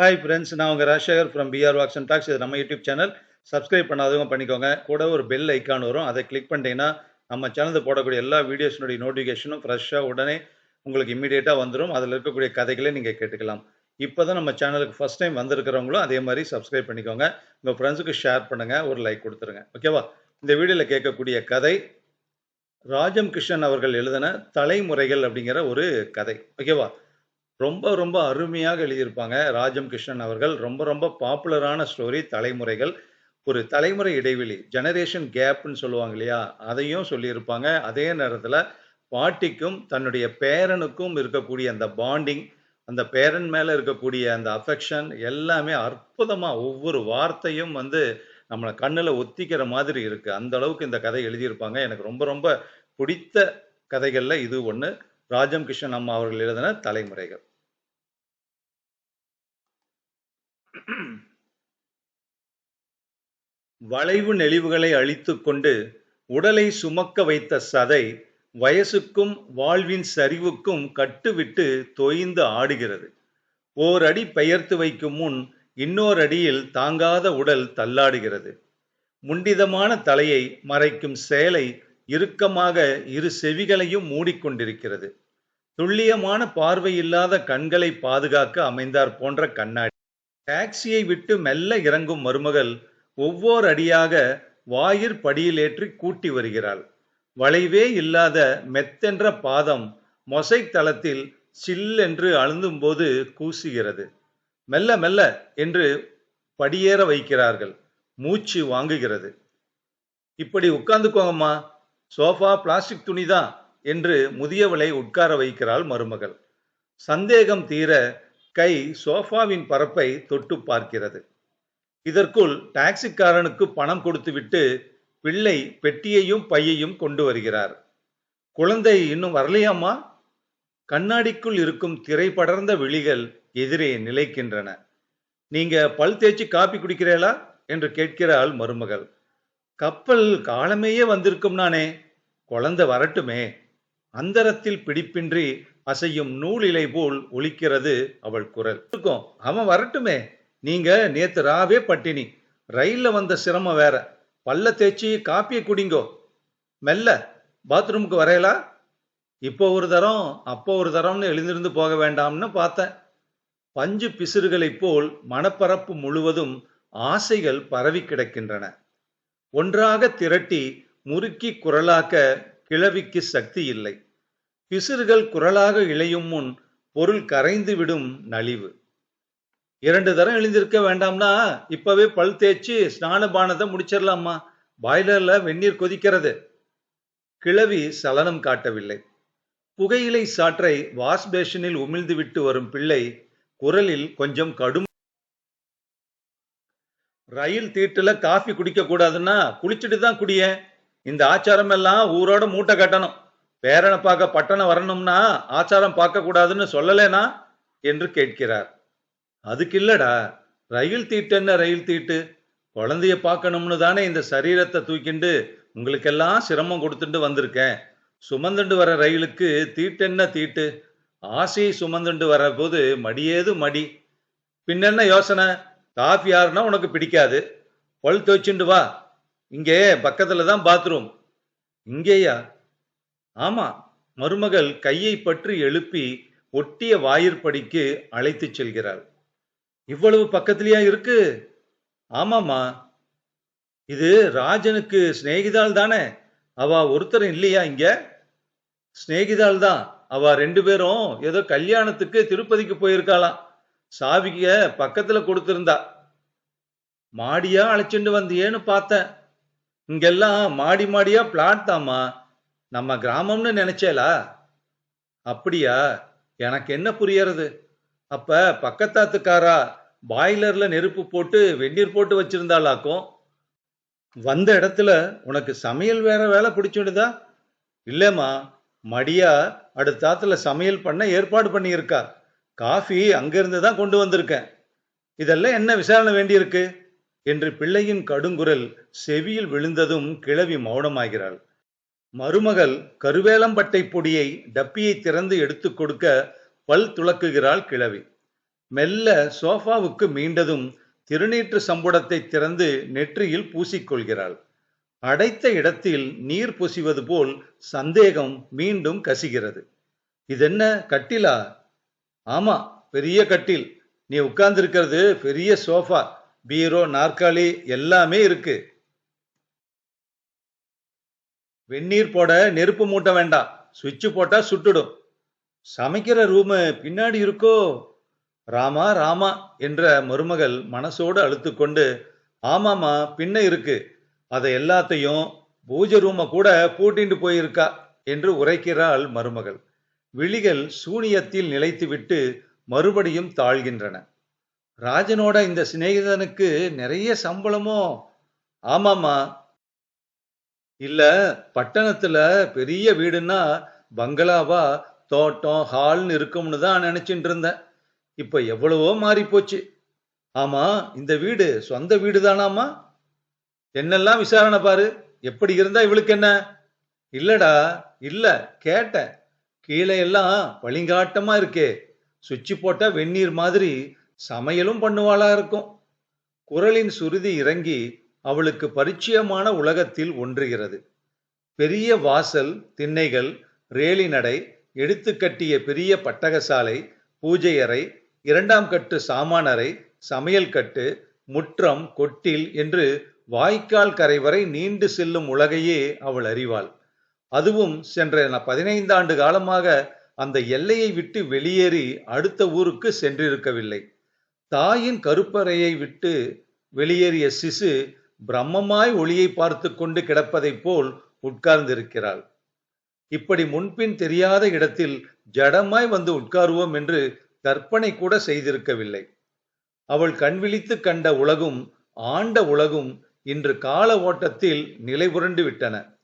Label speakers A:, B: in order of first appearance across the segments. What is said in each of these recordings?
A: Hi friends நான் உங்கள் Rajasekar from P R walks and talks இது நம்ம யூடியூப் சேனல் சப்ஸ்கிரைப் பண்ணாதவங்க பண்ணிக்கோங்க. கூட ஒரு பெல் ஐக்கான் வரும். அதை கிளிக் பண்ணிட்டீங்கன்னா நம்ம சேனலில் போடக்கூடிய எல்லா வீடியோஸினுடைய நோட்டிஃபிகேஷனும் ஃப்ரெஷ்ஷாக உடனே உங்களுக்கு இமீடியட்டாக வந்துடும் அதில் இருக்கக்கூடிய கதைகளை நீங்கள் கேட்டுக்கலாம். இப்போ தான் நம்ம சேனலுக்கு ஃபஸ்ட் டைம் வந்திருக்கிறவங்களும் அதே மாதிரி சப்ஸ்கிரைப் பண்ணிக்கோங்க. உங்கள் ஃப்ரெண்ட்ஸுக்கு ஷேர் பண்ணுங்கள் ஒரு லைக் கொடுத்துருங்க. ஓகேவா இந்த வீடியோவில் கேட்கக்கூடிய கதை ராஜம் கிருஷ்ணன் அவர்கள் எழுதின தலைமுறைகள் அப்படிங்கிற ஒரு கதை. ஓகேவா ரொம்ப ரொம்ப அருமையாக எழுதியிருப்பாங்க ராஜம் கிருஷ்ணன் அவர்கள். ரொம்ப ரொம்ப பாப்புலரான ஸ்டோரி தலைமுறைகள். ஒரு தலைமுறை இடைவெளி ஜெனரேஷன் கேப்னு சொல்லுவாங்க இல்லையா? அதையும் சொல்லியிருப்பாங்க. அதே நேரத்தில் பாட்டிக்கும் தன்னுடைய பேரனுக்கும் இருக்கக்கூடிய அந்த பாண்டிங் அந்த பேரன் மேலே இருக்கக்கூடிய அந்த அஃபெக்ஷன் எல்லாமே அற்புதமாக ஒவ்வொரு வார்த்தையும் வந்து நம்மளை கண்ணில் ஒத்திக்கிற மாதிரி இருக்குது அந்த அளவுக்கு இந்த கதை எழுதியிருப்பாங்க. எனக்கு ரொம்ப ரொம்ப பிடித்த கதைகளில் இது ஒன்று ராஜம் கிருஷ்ணன் அம்மா அவர்கள் எழுதின தலைமுறைகள். வளைவு நெளிவுகளை அழித்துக்கொண்டு உடலை சுமக்க வைத்த சதை வயசுக்கும் வாழ்வின் சரிவுக்கும் கட்டுவிட்டு தொய்ந்து ஆடுகிறது. ஓரடி பெயர்த்து வைக்கும் முன் இன்னோரடியில் தாங்காத உடல் தள்ளாடுகிறது. முண்டிதமான தலையை மறைக்கும் சேலை இறுக்கமாக இரு செவிகளையும் மூடிக்கொண்டிருக்கிறது. துல்லியமான பார்வையில்லாத கண்களை பாதுகாக்க அமைந்தார் போன்ற கண்ணாடி. டாக்ஸியை விட்டு மெல்ல இறங்கும் மருமகள் ஒவ்வொரு அடியாக வாயிற் படியிலேற்றி கூட்டி வருகிறாள். வளைவே இல்லாத மெத்தென்ற பாதம் மொசைக் தளத்தில் சில்லென்று அழுந்தும்போது கூசுகிறது. மெல்ல மெல்ல என்று படியேற வைக்கிறார்கள். மூச்சு வாங்குகிறது. இப்படி உட்கார்ந்துக்கோங்கம்மா. சோஃபா பிளாஸ்டிக் துணிதான் என்று முதியவளை உட்கார வைக்கிறாள் மருமகள். சந்தேகம் தீர கை சோஃபாவின் பரப்பை தொட்டு பார்க்கிறது. இதற்குள் டாக்ஸிக்காரனுக்கு பணம் கொடுத்துவிட்டு பிள்ளை பெட்டியையும் பையையும் கொண்டு வருகிறார். குழந்தை இன்னும் வரலையாம்மா? கண்ணாடிக்குள் இருக்கும் திரை படர்ந்த விழிகள் எதிரே நிலைக்கின்றன. நீங்க பல் தேய்ச்சி காப்பி குடிக்கிறீளா என்று கேட்கிறாள் மருமகள். கப்பல் காலமேயே வந்திருக்கும் நானே. குழந்தை வரட்டுமே. அந்தரத்தில் பிடிப்பின்றி அசையும் நூலிலை போல் ஒலிக்கிறது அவள் குரல். இருக்கும். அவன் வரட்டுமே. நீங்க நேத்து ராவே பட்டினி. ரயில்ல வந்த சிரமம் வேற. பல்ல தேய்ச்சி காப்பியை குடிங்கோ. மெல்ல. பாத்ரூமுக்கு வரையலா? இப்போ ஒரு தரம் அப்போ ஒரு தரம்னு எழுந்திருந்து போக வேண்டாம்னு பார்த்தேன். பஞ்சு பிசிறுகளைப் போல் மனப்பரப்பு முழுவதும் ஆசைகள் பரவி கிடக்கின்றன. ஒன்றாக திரட்டி முறுக்கி குரலாக்க கிழவிக்கு சக்தி இல்லை. பிசிறுகள் குரலாக இழையும் முன் பொருள் கரைந்து விடும் நலிவு. இரண்டு தரம் எழுந்திருக்க வேண்டாம்னா இப்பவே பல் தேய்ச்சி ஸ்நான பானத்தை முடிச்சிடலாமா பாய்லர்ல வெந்நீர் கொதிக்கிறது. கிழவி சலனம் காட்டவில்லை. புகையிலை சாற்றை வாஷ் பேஷனில் உமிழ்ந்து விட்டு வரும் பிள்ளை குரலில் கொஞ்சம் கடும். ரயில் தீட்டுல காஃபி குடிக்க கூடாதுன்னா குளிச்சுட்டு தான் குடிய இந்த ஆச்சாரம் எல்லாம் ஊரோட மூட்டை கட்டணும். பேரனை பார்க்க பட்டணம் வரணும்னா ஆச்சாரம் பார்க்க கூடாதுன்னு சொல்லலேனா என்று கேட்கிறார். அதுக்கு இல்லடா ரயில் தீட்டு என்ன ரயில் தீட்டு? குழந்தைய பார்க்கணும்னு தானே இந்த சரீரத்தை தூக்கிண்டு உங்களுக்கெல்லாம் சிரமம் கொடுத்துட்டு வந்திருக்கேன். சுமந்துண்டு வர ரயிலுக்கு தீட்டென்ன தீட்டு? ஆசையை சுமந்துண்டு வர போது மடியேது மடி. பின்னென்ன யோசனை? காஃபி ஆறுனா உனக்கு பிடிக்காது. பல் துவச்சுண்டு வா. இங்கே பக்கத்துல தான் பாத்ரூம் இங்கேயா? ஆமா மருமகள் கையை பற்றி எழுப்பி ஒட்டிய வாயிற்படிக்கு அழைத்துச் செல்கிறாள். இவ்வளவு பக்கத்திலேயா இருக்கு? ஆமாம்மா. இது ராஜனுக்கு சிநேகிதாள் தானே? அவ ஒருத்தர் இல்லையா இங்க? சிநேகிதாள் தான். அவ ரெண்டு பேரும் ஏதோ கல்யாணத்துக்கு திருப்பதிக்கு போயிருக்காளாம். சாவிக்க பக்கத்துல கொடுத்திருந்தா. மாடியா அழைச்சிட்டு வந்தியேன்னு பார்த்தேன். இங்கெல்லாம் மாடி மாடியா பிளாட் தாமா நம்ம கிராமம்னு நினைச்சேலா? அப்படியா? எனக்கு என்ன புரியறது? அப்ப பக்கத்தாத்துக்காரா பாய்லர்ல நெருப்பு போட்டு வெந்நீர் போட்டு வச்சிருந்தாளாக்கும்? வந்த இடத்துல உனக்கு சமையல் வேற வேலை பிடிச்சுடுதா இல்லைம்மா மடியா அடுத்தாத்துல சமையல் பண்ண ஏற்பாடு பண்ணியிருக்கா. காஃபி அங்கிருந்து தான் கொண்டு வந்திருக்கேன். இதெல்லாம் என்ன விசாரணை வேண்டியிருக்கு? என்று பிள்ளையின் கடுங்குரல் செவியில் விழுந்ததும் கிழவி மௌனமாகிறாள். மருமகள் கருவேலம்பட்டை பொடியை டப்பியை திறந்து எடுத்துக் கொடுக்க பல் துளக்குகிறாள் கிழவி. மெல்ல சோஃபாவுக்கு மீண்டதும் திருநீற்று சம்புடத்தை திறந்து நெற்றியில் பூசிக்கொள்கிறாள். அடைத்த இடத்தில் நீர் பொசிவது போல் சந்தேகம் மீண்டும் கசிகிறது. இதென்ன கட்டிலா? ஆமா பெரிய கட்டில். நீ உட்கார்ந்திருக்கிறது பெரிய சோஃபா. பீரோ நாற்காலி எல்லாமே இருக்கு. வெந்நீர் போட நெருப்பு மூட்ட வேண்டாம். சுவிட்சு போட்டா சுட்டுடும். சமைக்கிற ரூமு பின்னாடி இருக்கோ? ராமா ராமா என்ற மருமகள் மனசோடு அழுத்துக்கொண்டு ஆமாமா பின்ன இருக்கு. அதை எல்லாத்தையும் பூஜை ரூமை கூட பூட்டிண்டு போயிருக்கா என்று உரைக்கிறாள் மருமகள். விழிகள் சூனியத்தில் நிலைத்துவிட்டு மறுபடியும் தாழ்கின்றன. ராஜனோட இந்த சிநேகிதனுக்கு நிறைய சம்பளமோ? ஆமாமா இல்ல பட்டணத்துல பெரிய வீடுன்னா பங்களாவா தோட்டம் ஹால்னு இருக்கும்னு தான் நினைச்சிட்டு இருந்தேன். இப்ப எவ்வளவோ மாறி போச்சு. ஆமா இந்த வீடு சொந்த வீடு தானாமா என்னெல்லாம் விசாரணை பாரு. எப்படி இருந்தா இவளுக்கு என்ன? இல்லடா இல்ல கேட்டேன். கீழே எல்லாம் வழிங்காட்டமா இருக்கே. சுவிட்சு போட்டா வெந்நீர் மாதிரி சமையலும் பண்ணுவாளா இருக்கும். குரலின் சுருதி இறங்கி அவளுக்கு பரிச்சயமான உலகத்தில் ஒன்றுகிறது. பெரிய வாசல் திண்ணைகள் ரேலி நடை எடுத்து கட்டிய பெரிய பட்டகசாலை பூஜையறை இரண்டாம் கட்டு சாமானறை சமையல் கட்டு முற்றம் கொட்டில் என்று வாய்க்கால் கரை வரை நீண்டு செல்லும் உலகையே அவள் அறிவாள். அதுவும் சென்ற பதினைந்தாண்டு காலமாக அந்த எல்லையை விட்டு வெளியேறி அடுத்த ஊருக்கு சென்றிருக்கவில்லை. தாயின் கருப்பறையை விட்டு வெளியேறிய சிசு பிரம்மமாய் ஒளியை பார்த்து கொண்டு கிடப்பதைப் போல் உட்கார்ந்திருக்கிறாள். இப்படி முன்பின் தெரியாத இடத்தில் ஜடமாய் வந்து உட்காருவோம் என்று கற்பனை கூட செய்திருக்கவில்லை. அவள் கண்விழித்து கண்ட உலகும் ஆண்ட உலகும் இன்று கால ஓட்டத்தில் நிலைபுரண்டு விட்டன.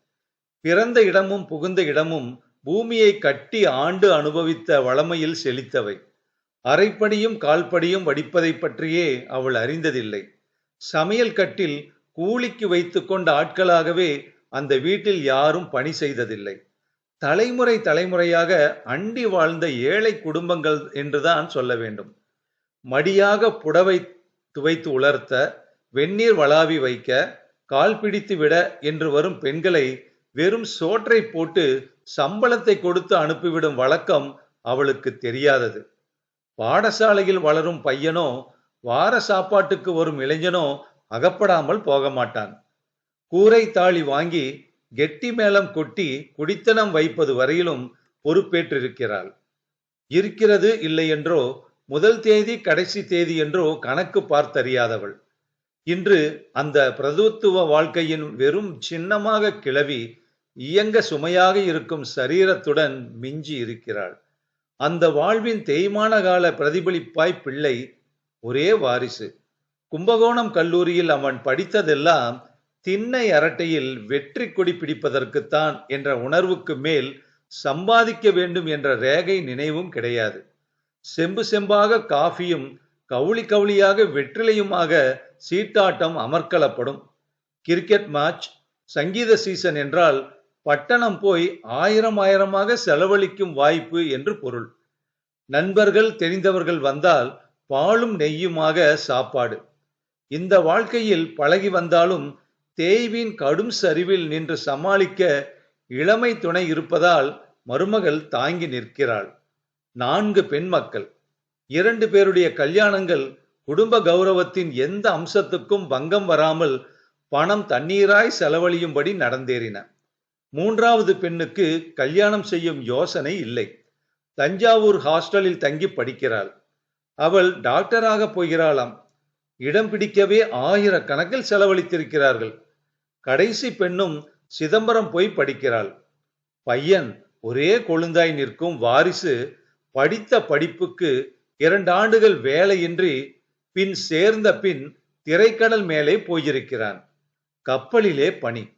A: பிறந்த இடமும் புகுந்த இடமும் பூமியை கட்டி ஆண்டு அனுபவித்த வளமையில் செழித்தவை. அரைப்படியும் கால்படியும் வடிப்பதை பற்றியே அவள் அறிந்ததில்லை. சமையல் கட்டில் கூலிக்கு வைத்துக்கொண்ட ஆட்களாகவே அந்த வீட்டில் யாரும் பணி செய்ததில்லை. தலைமுறை தலைமுறையாக அண்டி வாழ்ந்த ஏழை குடும்பங்கள் என்றுதான் சொல்ல வேண்டும். மடியாக புடவை துவைத்து உலர்த்த வெந்நீர் வளாவி வைக்க கால் பிடித்து விட என்று வரும் பெண்களை வெறும் சோற்றை போட்டு சம்பளத்தை கொடுத்து அனுப்பிவிடும் வழக்கம் அவளுக்கு தெரியாதது. பாடசாலையில் வளரும் பையனோ வார சாப்பாட்டுக்கு வரும் இளைஞனோ அகப்படாமல் போக மாட்டான் கூரை தாளி வாங்கி கெட்டி மேளம் கொட்டி குடித்தனம் வைப்பது வரையிலும் பொறுப்பேற்றிருக்கிறாள். இருக்கிறது இல்லை என்றோ முதல் தேதி கடைசி தேதி என்றோ கணக்கு பார்த்தறியாதவள். இன்று அந்த பிரதுத்துவ வாழ்க்கையின் வெறும் சின்னமாக கிளவி இயங்க சுமையாக இருக்கும் சரீரத்துடன் மிஞ்சி இருக்கிறாள். அந்த வாழ்வின் தேய்மான கால பிரதிபலிப்பாய் பிள்ளை ஒரே வாரிசு. கும்பகோணம் கல்லூரியில் அவன் படித்ததெல்லாம் திண்ணை அரட்டையில் வெற்றி கொடி பிடிப்பதற்குத்தான் என்ற உணர்வுக்கு மேல் சம்பாதிக்க வேண்டும் என்ற ரேகை நினைவும் கிடையாது. செம்பு செம்பாக காஃபியும் கவுளி கவுளியாக வெற்றிலையுமாக சீட்டாட்டம் அமர்க்கலப்படும் கிரிக்கெட் மேட்ச் சங்கீத சீசன் என்றால் பட்டணம் போய் ஆயிரம் ஆயிரமாக செலவழிக்கும் வாய்ப்பு என்று பொருள். நண்பர்கள் தெரிந்தவர்கள் வந்தால் பாலும் நெய்யுமாக சாப்பாடு. இந்த வாழ்க்கையில் பழகி வந்தாலும் தேய்வின் கடும் சரிவில் நின்று சமாளிக்க இளமை துணை இருப்பதால் மருமகள் தாங்கி நிற்கிறாள். நான்கு பெண் மக்கள். இரண்டு பேருடைய கல்யாணங்கள் குடும்ப கௌரவத்தின் எந்த அம்சத்துக்கும் பங்கம் வராமல் பணம் தண்ணீராய் செலவழியும்படி நடந்தேறின. மூன்றாவது பெண்ணுக்கு கல்யாணம் செய்யும் யோசனை இல்லை. தஞ்சாவூர் ஹாஸ்டலில் தங்கி படிக்கிறாள். அவள் டாக்டராக போகிறாளாம். இடம் பிடிக்கவே ஆயிரக்கணக்கில் செலவழித்திருக்கிறார்கள். கடைசி பெண்ணும் சிதம்பரம் போய் படிக்கிறாள். பையன் ஒரே கொழுந்தாய் நிற்கும் வாரிசு படித்த படிப்புக்கு இரண்டு ஆண்டுகள் வேலையின்றி பின் சேர்ந்த பின் திரைக்கடல் மேலே போயிருக்கிறான். கப்பலிலே பணி.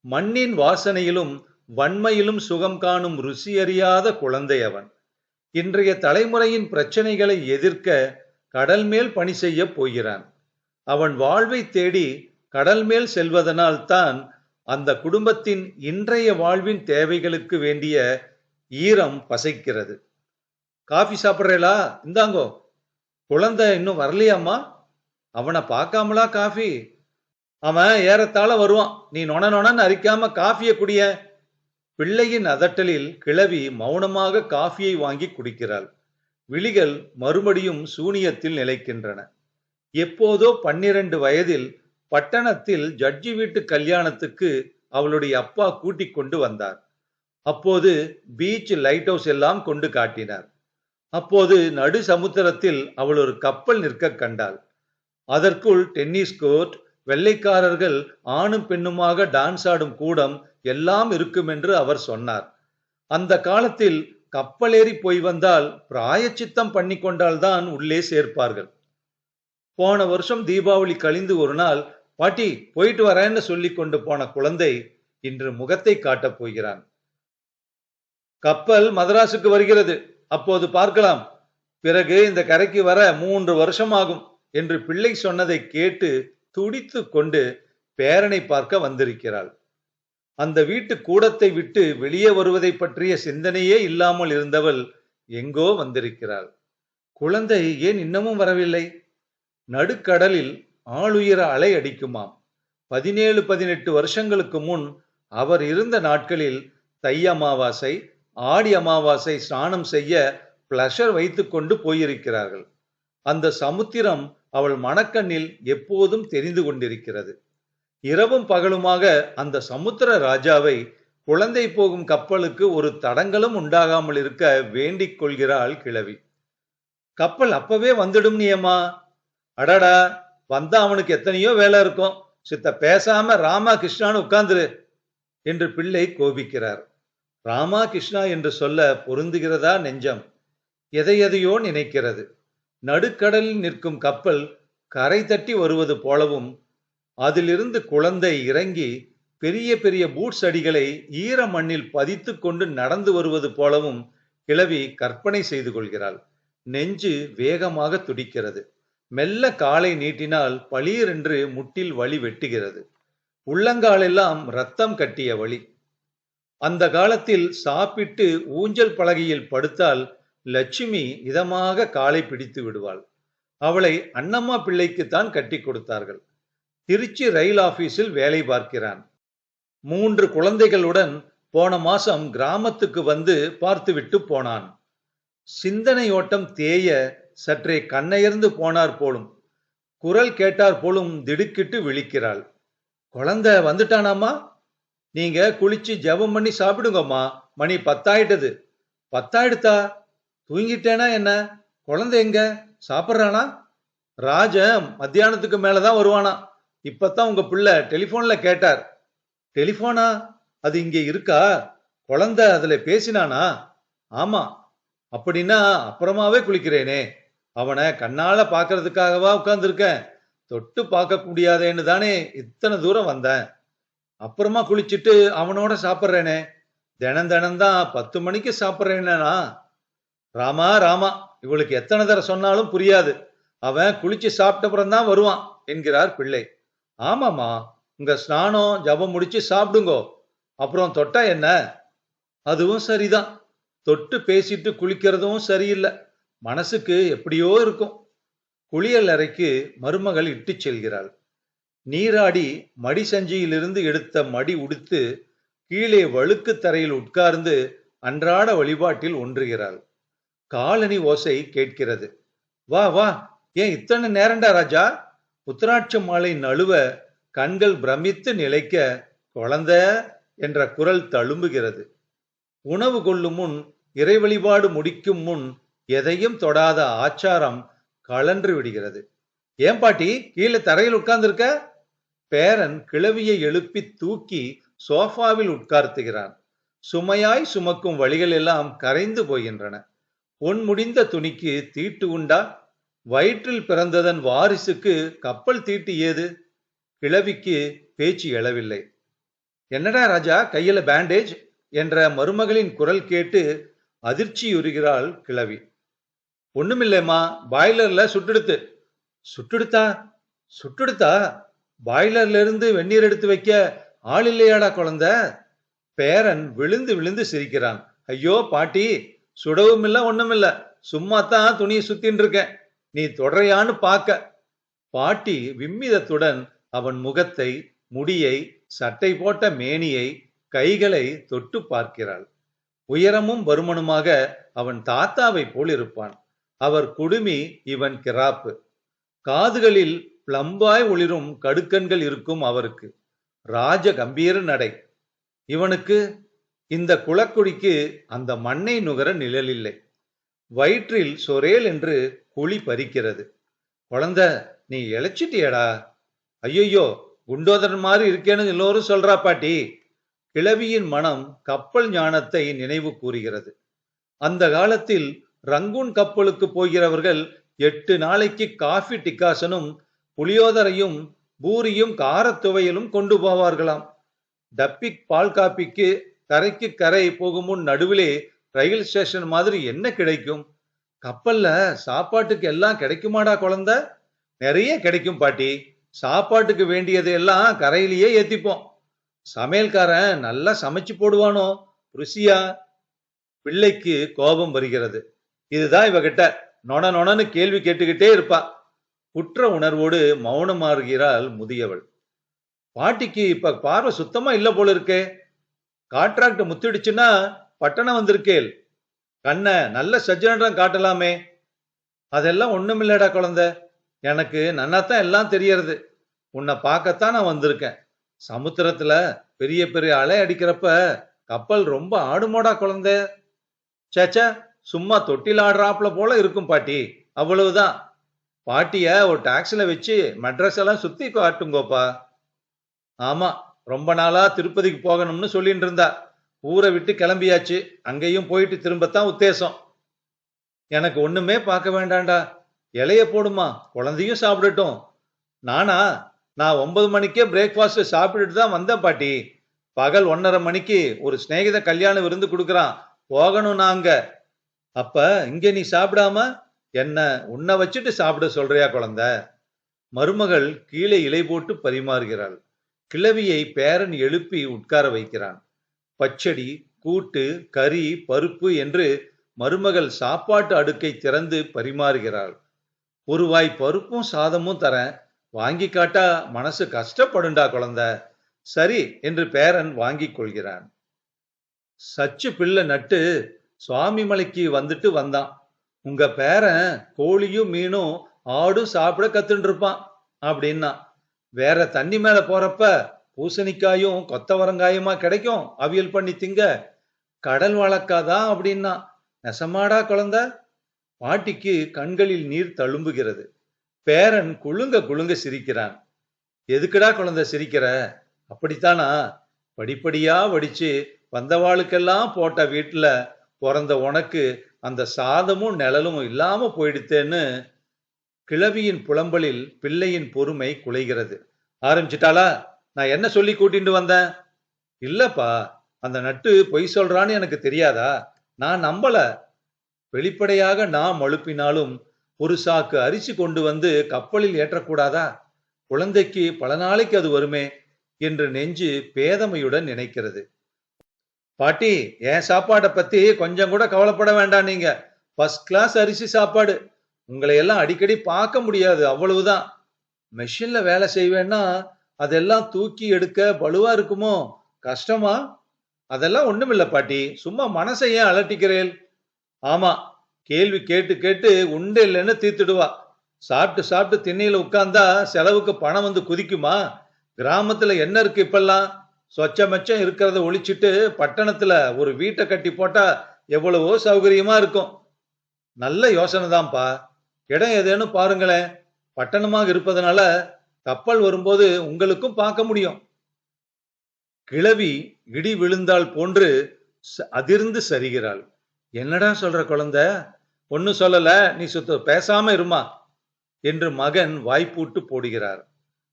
A: மண்ணின் வாசனையிலும் வன்மையிலும் சுகம் காணும் ருசியறியாத குழந்தை அவன். இன்றைய தலைமுறையின் பிரச்சனைகளை எதிர்க்க கடல் மேல் பணி செய்ய போகிறான். அவன் வாழ்வை தேடி கடல் மேல் செல்வதனால் தான் அந்த குடும்பத்தின் இன்றைய வாழ்வின் தேவைகளுக்கு வேண்டிய ஈரம் பசைக்கிறது. காஃபி சாப்பிட்றேலா? இந்தாங்கோ. குழந்தை இன்னும் வரலையாம்மா? அவனை பார்க்காமலா காஃபி? அவன் ஏறத்தாழ வருவான். நீ நொண நொணன்னு அரிக்காம காஃபியை குடிய. பிள்ளையின் அதட்டலில் கிளவி மௌனமாக காஃபியை வாங்கி குடிக்கிறாள். விழிகள் மறுபடியும் சூனியத்தில் நிலைக்கின்றன. எப்போதோ பன்னிரண்டு வயதில் பட்டணத்தில் ஜட்ஜி வீட்டு கல்யாணத்துக்கு அவளுடைய அப்பா கூட்டிக் கொண்டு வந்தார். அப்போது பீச் லைட் ஹவுஸ் எல்லாம் கொண்டு காட்டினார். அப்போது நடு சமுத்திரத்தில் அவள் ஒரு கப்பல் நிற்க கண்டாள். அதற்குள் டென்னிஸ் கோர்ட் வெள்ளைக்காரர்கள் ஆணும் பெண்ணுமாக டான்ஸ் ஆடும் கூடம் எல்லாம் இருக்கும் என்று அவர் சொன்னார். அந்த காலத்தில் கப்பலேறி போய் வந்தால் பிராயச்சித்தம் பண்ணி கொண்டால்தான் உள்ளே சேர்ப்பார்கள். போன வருஷம் தீபாவளி கழிந்து ஒரு நாள் பாட்டி போயிட்டு வரேன்னு சொல்லி கொண்டு போன குழந்தை இன்று முகத்தை காட்டப் போகிறான். கப்பல் மதராசுக்கு வருகிறது. அப்போது பார்க்கலாம். பிறகு இந்த கரைக்கு வர மூன்று வருஷம் ஆகும் என்று பிள்ளை சொன்னதை கேட்டு துடித்து கொண்டு பேரனை பார்க்க வந்திருக்கிறாள். அந்த வீட்டு கூடத்தை விட்டு வெளியே வருவதை பற்றிய சிந்தனையே இல்லாமல் இருந்தவள் எங்கோ வந்திருக்கிறாள். குழந்தை ஏன் இன்னமும் வரவில்லை? நடுக்கடலில் ஆளுயர அலை அடிக்குமாம். பதினேழு பதினெட்டு வருஷங்களுக்கு முன் அவர் இருந்த நாட்களில் தை அமாவாசை ஆடி அமாவாசை ஸ்நானம் செய்ய பிளஷர் வைத்துக்கொண்டு போயிருக்கிறார்கள். அந்த சமுத்திரம் அவள் மனக்கண்ணில் எப்போதும் தெரிந்து கொண்டிருக்கிறது. இரவும் பகலுமாக அந்த சமுத்திர ராஜாவை குழந்தை போகும் கப்பலுக்கு ஒரு தடங்களும் உண்டாகாமல் இருக்க வேண்டிக் கொள்கிறாள் கிழவி. கப்பல் அப்பவே வந்துடும் நீயம்மா. அடடா வந்தா அவனுக்கு எத்தனையோ வேலை இருக்கும். சித்த பேசாம ராமா கிருஷ்ணான்னு உட்கார்ந்துரு என்று பிள்ளை கோபிக்கிறார். ராமா கிருஷ்ணா என்று சொல்ல பொருந்துகிறதா நெஞ்சம்? எதை எதையோ நினைக்கிறது. நடுக்கடலில் நிற்கும் கப்பல் கரை தட்டி வருவது போலவும் அதிலிருந்து குழந்தை இறங்கி பெரிய பெரிய பூட்ஸ் அடிகளை ஈர மண்ணில் பதித்து கொண்டு நடந்து வருவது போலவும் கிழவி கற்பனை செய்து கொள்கிறாள். நெஞ்சு வேகமாக துடிக்கிறது. மெல்ல காலை நீட்டினால் பளீரென்று முட்டில் வலி வெட்டுகிறது. உள்ளங்காலெல்லாம் ரத்தம் கட்டிய வழி அந்த காலத்தில் சாப்பிட்டு ஊஞ்சல் பலகையில் படுத்தால் லட்சுமி இதமாக காலை பிடித்து விடுவாள். அவளை அன்னம்மா பிள்ளைக்குத்தான் கட்டி கொடுத்தார்கள். திருச்சி ரயில் ஆபீஸில் வேலை பார்க்கிறான். மூன்று குழந்தைகளுடன் போன மாசம் கிராமத்துக்கு வந்து பார்த்துவிட்டு போனான். சிந்தனையோட்டம் தேய சற்றே கண்ணயர்ந்து போனார் போலும் குரல் கேட்டார் போலும் திடுக்கிட்டு விழிக்கிறாள். குழந்தை வந்துட்டானாமா நீங்க குளிச்சு ஜெபம் பண்ணி சாப்பிடுங்கம்மா. மணி பத்தாயிட்டது. பத்தாயிடுத்தா? தூங்கிட்டேனா என்ன? குழந்தை எங்க? சாப்பிட்றானா? ராஜன் மத்தியானத்துக்கு மேலதான் வருவானா? இப்பதான் உங்க பிள்ளை டெலிபோன்ல கேட்டார். டெலிபோனா? அது இங்கே இருக்கா? குழந்தை அதுல பேசினானா? ஆமா. அப்படின்னா அப்புறமாவே குளிக்கிறேனே. அவனை கண்ணால பாக்குறதுக்காகவா உட்கார்ந்துருக்கேன். தொட்டு பார்க்க முடியாதேன்னு தானே இத்தனை தூரம் வந்தேன். அப்புறமா குளிச்சுட்டு அவனோட சாப்பிட்றேனே. தினம் தினம் தான் பத்து மணிக்கு சாப்பிட்றேனா ராமா ராமா. இவளுக்கு எத்தனை தடவை சொன்னாலும் புரியாது. அவன் குளிச்சு சாப்பிட்டப்புறம் தான் வருவான் என்கிறார் பிள்ளை. ஆமாமா உங்க ஸ்நானம் ஜபம் முடிச்சு சாப்பிடுங்கோ. அப்புறம் தொட்டா என்ன? அதுவும் சரிதான். தொட்டு பேசிட்டு குளிக்கிறதும் சரியில்லை. மனசுக்கு எப்படியோ இருக்கும். குளியல் அறைக்கு மருமகள் இட்டு செல்கிறாள். நீராடி மடி சஞ்சியிலிருந்து எடுத்த மடி உடுத்து கீழே வழுக்கு தரையில் உட்கார்ந்து அன்றாட வழிபாட்டில் ஒன்றுகிறாள். காலனி ஓசை கேட்கிறது. வா வா. ஏன் இத்தனை நேரண்டா ராஜா? உத்தராட்ச மாலை நழுவ கண்கள் பிரமித்து நிலைக்க குழந்த என்ற குரல் தழும்புகிறது. உணவு கொள்ளும் முன் இறை வழிபாடு முடிக்கும் முன் எதையும் தொடாத ஆச்சாரம் கலன்று விடுகிறது. ஏன் பாட்டி கீழே தரையில் உட்கார்ந்திருக்க? பேரன் கிழவியை எழுப்பி தூக்கி சோஃபாவில் உட்கார்த்துகிறான். சுமையாய் சுமக்கும் வழிகள் எல்லாம் கரைந்து போகின்றன. பொன் முடிந்த துணிக்கு தீட்டு உண்டா? வயிற்றில் பிறந்ததன் வாரிசுக்கு கப்பல் தீட்டு ஏது? கிழவிக்கு பேச்சு எழவில்லை. என்னடா ராஜா கையில பேண்டேஜ் என்ற மருமகளின் குரல் கேட்டு அதிர்ச்சியுறுகிறாள் கிழவி. ஒண்ணுமில்லைம்மா பாய்லர்ல சுட்டெடுத்து. சுட்டெடுத்தா? சுட்டெடுத்தா? பாய்லர்ல இருந்து வெந்நீர் எடுத்து வைக்க ஆள் இல்லையாடா குழந்த? பேரன் விழுந்து விழுந்து சிரிக்கிறான். ஐயோ பாட்டி சுடவும் இல்ல ஒண்ணுமில்ல. சும்மா தான் துணியை சுத்தின்னு இருக்கேன் நீ தொடரையான்னு பார்க்க. பாட்டி விம்மிதத்துடன் அவன் முகத்தை முடியை சட்டை போட்ட மேனியை கைகளை தொட்டு பார்க்கிறாள். உயரமும் வருமனுமாக அவன் தாத்தாவை போல் இருப்பான். அவர் குடுமி இவன் கிராப்பு. காதுகளில் பிளம்பாய் ஒளிரும் கடுக்கண்கள் இருக்கும் அவருக்கு. ராஜ கம்பீர நடை. இவனுக்கு இந்த குளக்குடிக்கு அந்த மண்ணை நுகர நிழலில்லை. வயிற்றில் சொரேல் என்று குழி பறிக்கிறது. குழந்த நீ இழைச்சிட்டியடா? ஐயையோ குண்டோதரன் மாதிரி இருக்கேன்னு எல்லோரும் சொல்றா பாட்டி. கிழவியின் மனம் கப்பல் ஞானத்தை நினைவு கூறுகிறது. அந்த காலத்தில் ரங்கூன் கப்பலுக்கு போகிறவர்கள் எட்டு நாளைக்கு காஃபி டிக்காசனும் புளியோதரையும் பூரியும் காரத்துவையிலும் கொண்டு போவார்களாம். டப்பிக் பால் காப்பிக்கு கரைக்கு கரை போகும் முன் நடுவிலே ரயில் ஸ்டேஷன் மாதிரி என்ன கிடைக்கும்? கப்பல்ல சாப்பாட்டுக்கு எல்லாம் கிடைக்குமாடா குழந்த? நிறைய கிடைக்கும் பாட்டி. சாப்பாட்டுக்கு வேண்டியது எல்லாம் கரையிலேயே ஏத்திப்போம். சமையல்காரன் நல்லா சமைச்சு போடுவானோ? ருசியா? பிள்ளைக்கு கோபம் வருகிறது. இதுதான் இவகிட்ட நொண நொணன்னு கேள்வி கேட்டுக்கிட்டே இருப்பா. குற்ற உணர்வோடு மௌனமாறுகிறாள் முதியவள். பாட்டிக்கு இப்ப பார்வை சுத்தமா இல்ல போல இருக்கே. கான்ட்ராக்ட் முத்திடுச்சுன்னா பட்டணம் வந்திருக்கேல். கண்ண நல்ல சஜ்ஜனம் காட்டலாமே. அதெல்லாம் ஒண்ணுமில்லடா குழந்தை. எனக்கு நன்னாத்தான் எல்லாம் தெரியறது. உன்னை பார்க்கத்தான் நான் வந்திருக்கேன். சமுத்திரத்துல பெரிய பெரிய அலை அடிக்கிறப்ப கப்பல் ரொம்ப ஆடுமோடா குழந்தை. சேச்சா சும்மா தொட்டில் ஆடுறாப்புல போல இருக்கும் பாட்டி. அவ்வளவுதான். பாட்டிய ஒரு டாக்ஸில வச்சு மெட்ரஸ் எல்லாம் சுத்தி காட்டுங்கோப்பா. ஆமா ரொம்ப நாளா திருப்பதிக்கு போகணும்னு சொல்லிட்டு இருந்தா. ஊரை விட்டு கிளம்பியாச்சு. அங்கேயும் போயிட்டு திரும்பத்தான் உத்தேசம். எனக்கு ஒண்ணுமே பார்க்க வேண்டாம்டா. இலைய போடுமா? குழந்தையும் சாப்பிடட்டும். நானா? நான் ஒன்பது மணிக்கே பிரேக்ஃபாஸ்ட் சாப்பிட்டுட்டு தான் வந்தேன் பாட்டி. பகல் ஒன்னரை மணிக்கு ஒரு சிநேகித கல்யாணம் விருந்து கொடுக்குறான். போகணும் நாங்க அப்ப இங்க நீ சாப்பிடாம என்ன உன்னை வச்சுட்டு சாப்பிட சொல்றியா குழந்த? மருமகள் கீழே இலை போட்டு பரிமாறுகிறாள். கிழவியை பேரன் எழுப்பி உட்கார வைக்கிறான். பச்சடி கூட்டு கறி பருப்பு என்று மருமகள் சாப்பாட்டு அடுக்கை திறந்து பரிமாறுகிறாள். ஒரு வாய் பருப்பும் சாதமும் தரேன் வாங்கி காட்டா மனசு கஷ்டப்படுண்டா குழந்த. சரி என்று பேரன் வாங்கிக் கொள்கிறான். சச்சு பிள்ளை நட்டு சுவாமி மலைக்கு வந்துட்டு வந்தான். உங்க பேரன் கோழியும் மீனும் ஆடும் சாப்பிட கத்துட்டு இருப்பான் அப்படின்னா. வேற தண்ணி மேல போறப்ப பூசணிக்காயும் கொத்தவரங்காயுமா கிடைக்கும்? அவியல் பண்ணி திங்க. கடல் வழக்காதான் அப்படின்னா. நெசமாடா குழந்த? பாட்டிக்கு கண்களில் நீர் தழும்புகிறது. பேரன் குலுங்க குலுங்க சிரிக்கிறான். எதுக்குடா குழந்தை சிரிக்கிற? அப்படித்தானா? படிப்படியா வடிச்சு வந்தவாளுக்கெல்லாம் போட்ட வீட்டுல பிறந்த உனக்கு அந்த சாதமும் நிழலும் இல்லாம போயிடுத்தேன்னு கிழவியின் புலம்பலில் பிள்ளையின் பொறுமை குலைகிறது. ஆரம்பிச்சிட்டாளா? நான் என்ன சொல்லி கூட்டிட்டு வந்தேன்? இல்லப்பா அந்த நட்டு பொய் சொல்றான்னு எனக்கு தெரியாதா? நான் நம்பல. வெளிப்படையாக நாம் அழுப்பினாலும் ஒரு சாக்கு அரிசி கொண்டு வந்து கப்பலில் ஏற்றக்கூடாதா? குழந்தைக்கு பல நாளைக்கு அது வருமே என்று நெஞ்சு பேதமையுடன் நினைக்கிறது. பாட்டி என் சாப்பாடை பத்தி கொஞ்சம் கூட கவலைப்பட வேண்டாம் நீங்க. ஃபர்ஸ்ட் கிளாஸ் அரிசி சாப்பாடு. உங்களை எல்லாம் அடிக்கடி பார்க்க முடியாது அவ்வளவுதான். மெஷின்ல வேலை செய்வேன்னா அதெல்லாம் தூக்கி எடுக்க பலுவா இருக்குமோ? கஷ்டமா? அதெல்லாம் ஒண்ணுமில்ல பாட்டி. சும்மா மனசை ஏன் அலட்டிக்கிறேன் ஆமா கேள்வி கேட்டு கேட்டு உண்டு இல்லைன்னு தீர்த்துடுவா. சாப்பிட்டு சாப்பிட்டு திண்ணையில உட்கார்ந்தா செலவுக்கு பணம் வந்து குதிக்குமா? கிராமத்துல என்ன இருக்கு இப்பெல்லாம்? சொச்சமச்சம் இருக்கிறத ஒழிச்சிட்டு பட்டணத்துல ஒரு வீட்டை கட்டி போட்டா எவ்வளவோ சௌகரியமா இருக்கும். நல்ல யோசனை தான்ப்பா இடம் எதேன்னு பாருங்களேன். பட்டணமாக இருப்பதனால கப்பல் வரும்போது உங்களுக்கும் பார்க்க முடியும். கிழவி இடி விழுந்தால் போன்று அதிர்ந்து சரிகிறாள். என்னடா சொல்ற குழந்தை? ஒன்னும் சொல்லல. நீ சுத்த பேசாம இருமா? என்று மகன் வாய்ப்பூட்டு போடுகிறார்.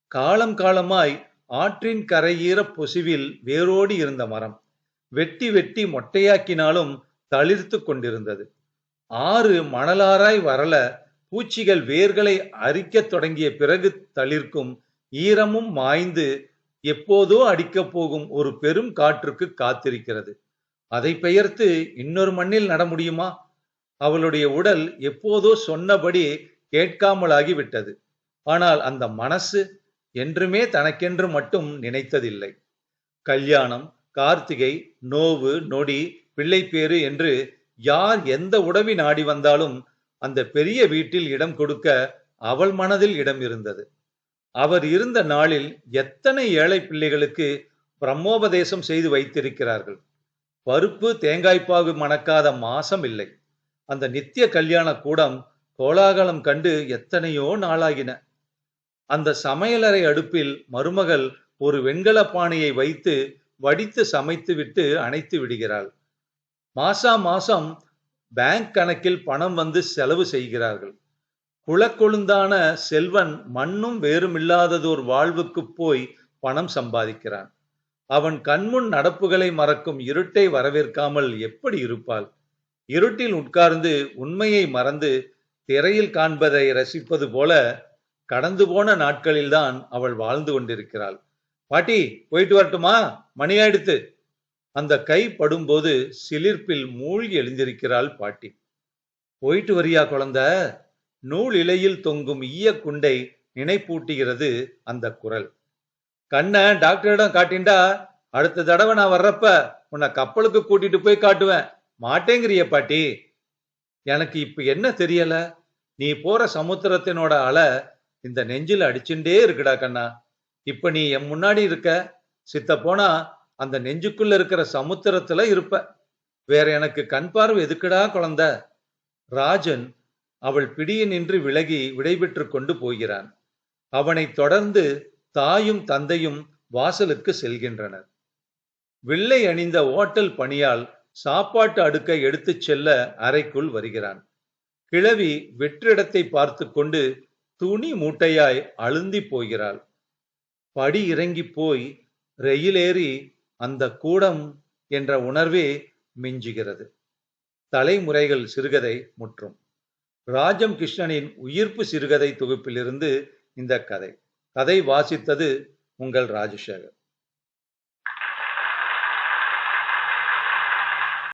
A: காலம் காலமாய் ஆற்றின் கரையீர பொசிவில் வேரோடி இருந்த மரம். வெட்டி வெட்டி மொட்டையாக்கினாலும் தளிர்த்து கொண்டிருந்தது. ஆறு மணலாராய் வரல பூச்சிகள் வேர்களை அரிக்கத் தொடங்கிய பிறகு தளிர்க்கும் ஈரமும் மாய்ந்து எப்போதோ அடிக்கப் போகும் ஒரு பெரும் காற்றுக்கு காத்திருக்கிறது. அதை பெயர்த்து இன்னொரு மண்ணில் நட முடியுமா? அவளுடைய உடல் எப்போதோ சொன்னபடி கேட்காமலாகி விட்டது ஆனால் அந்த மனசு என்றுமே தனக்கென்று மட்டும் நினைத்ததில்லை. கல்யாணம் கார்த்திகை நோவு நொடி பிள்ளைப்பேறு என்று யார் எந்த உடவி நாடி வந்தாலும் அந்த பெரிய வீட்டில் இடம் கொடுக்க அவள் மனதில் இடம் இருந்தது. அவர் இருந்த நாளில் எத்தனை ஏழை பிள்ளைகளுக்கு பிரம்மோபதேசம் செய்து வைத்திருக்கிறார்கள்? பருப்பு தேங்காய்ப்பாகு மணக்காத மாசம் இல்லை. அந்த நித்திய கல்யாண கூடம் கோலாகலம் கண்டு எத்தனையோ நாளாகின. அந்த சமையலறை அடுப்பில் மருமகள் ஒரு வெண்கல பானையை வைத்து வடித்து சமைத்து விட்டு அணைத்து விடுகிறாள். மாசா மாசம் பேங்க் கணக்கில் பணம் வந்து செலவு செய்கிறார்கள். குளக்கொழுந்தான செல்வன் மண்ணும் வேறுமில்லாததோர் வாழ்வுக்கு போய் பணம் சம்பாதிக்கிறான். அவன் கண்முன் நடப்புகளை மறக்கும் இருட்டை வரவேற்காமல் எப்படி இருப்பாள்? இருட்டில் உட்கார்ந்து உண்மையை மறந்து திரையில் காண்பதை ரசிப்பது போல கடந்து போன நாட்களில்தான் அவள் வாழ்ந்து கொண்டிருக்கிறாள். பாட்டி போயிட்டு வரட்டுமா? மணி ஆயிடுத்து. அந்த கை படும்போது சிலிர்ப்பில் மூழ்கி எழுந்திருக்கிறாள் பாட்டி. போயிட்டு வரியா குழந்த? நூல் இலையில் தொங்கும் ஈய குண்டை நினைப்பூட்டுகிறது அந்த குரல். கண்ணை டாக்டரிடம் காட்டிண்டா அடுத்த தடவை நான் வர்றப்ப உன்னை கப்பலுக்கு கூட்டிட்டு போய் காட்டுவேன். மாட்டேங்கிறிய பாட்டி. எனக்கு இப்ப என்ன தெரியல? நீ போற சமுத்திரத்தினோட அலை இந்த நெஞ்சில் அடிச்சுட்டே இருக்குடா கண்ணா. இப்ப நீ என் முன்னாடி இருக்க. சித்த போனா அந்த நெஞ்சுக்குள்ள இருக்கிற சமுத்திரத்துல இருப்ப. வேற எனக்கு கண் பார்வை எதுக்குடா குழந்த? ராஜன் அவள் பிடியினின்று விலகி விடைபெற்று கொண்டு போகிறான். அவனைத் தொடர்ந்து தாயும் தந்தையும் வாசலுக்கு செல்கின்றனர். வெள்ளை அணிந்த ஓட்டல் பணியால் சாப்பாட்டு அடுக்கை எடுத்துச் செல்ல அறைக்குள் வருகிறான். கிழவி வெற்றிடத்தை பார்த்து கொண்டு துணி மூட்டையாய் அழுந்தி போகிறாள். படி இறங்கி போய் ரயிலேறி அந்த கூடம் என்ற உணர்வே மிஞ்சுகிறது. தலைமுறைகள் சிறுகதை முற்றும். ராஜம் கிருஷ்ணனின் உயிர்ப்பு சிறுகதை தொகுப்பிலிருந்து இந்த கதை. கதை வாசித்தது உங்கள் ராஜசேகர்.